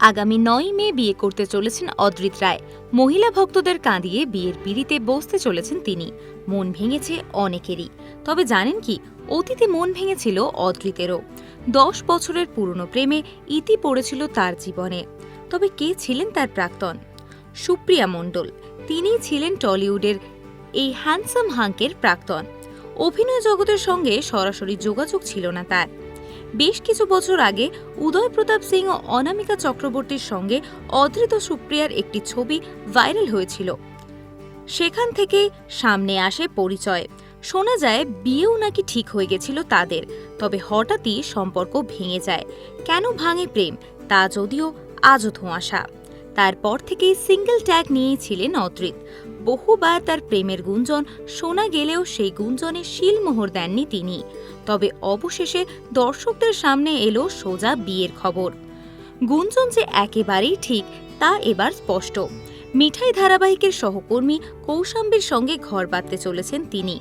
আগামী নয় মে বিয়ে করতে চলেছেন অদ্রিত রায়। মহিলা ভক্তদের কাঁদিয়ে বিয়ের পিড়িতে বসতে চলেছেন তিনি। মন ভেঙেছে অনেকেরই। তবে জানেন কি, অতীতে মন ভেঙেছিল অদ্রিতেরও। দশ বছরের পুরনো প্রেমে ইতি পড়েছিল তার জীবনে। তবে কে ছিলেন তার প্রাক্তন? সুপ্রিয়া মণ্ডল। তিনিই ছিলেন টলিউডের এই হ্যান্ডসাম হাঙ্কের প্রাক্তন। অভিনয় জগতের সঙ্গে সরাসরি যোগাযোগ ছিল না তার। বেশ কিছু বছর আগে উদয় প্রতাপ সিং ও অনামিকা চক্রবর্তীর সঙ্গে অধৃত সুপ্রিয়ার একটি ছবি ভাইরাল হয়েছিল। সেখান থেকে সামনে আসে পরিচয়। শোনা যায়, বিয়েও নাকি ঠিক হয়ে গেছিল তাদের, তবে হঠাৎই সম্পর্ক ভেঙে যায়। কেন ভাঙে প্রেম, তা যদিও আজও ধোঁয়াশা। তারপর থেকেই সিঙ্গেল ট্যাগ নিয়েই ছিলেন বহুবার তার প্রেমের গুঞ্জন শোনা গেলেও সেই গুঞ্জনে শিলমোহর দেননি তিনি। তবে অবশেষে দর্শকদের সামনে এলো সোজা বিয়ের খবর। গুঞ্জন যে একেবারেই ঠিক, তা এবার স্পষ্ট। মিঠাই ধারাবাহিকের সহকর্মী কৌশাম্বীর সঙ্গে ঘর বাঁধতে চলেছেন তিনি।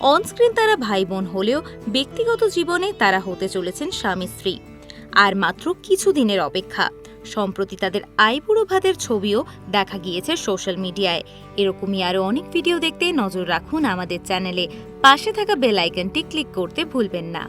অনস্ক্রিন তারা ভাই বোন হলেও ব্যক্তিগত জীবনে তারা হতে চলেছেন স্বামী স্ত্রী আর মাত্র কিছুদিনের অপেক্ষা। সম্প্রতি তাদের আইবুড়ো ভাতের ছবিও দেখা গিয়েছে সোশ্যাল মিডিয়ায়। এরকমই আরও অনেক ভিডিও দেখতে নজর রাখুন আমাদের চ্যানেলে। পাশে থাকা বেল আইকনটি ক্লিক করতে ভুলবেন না।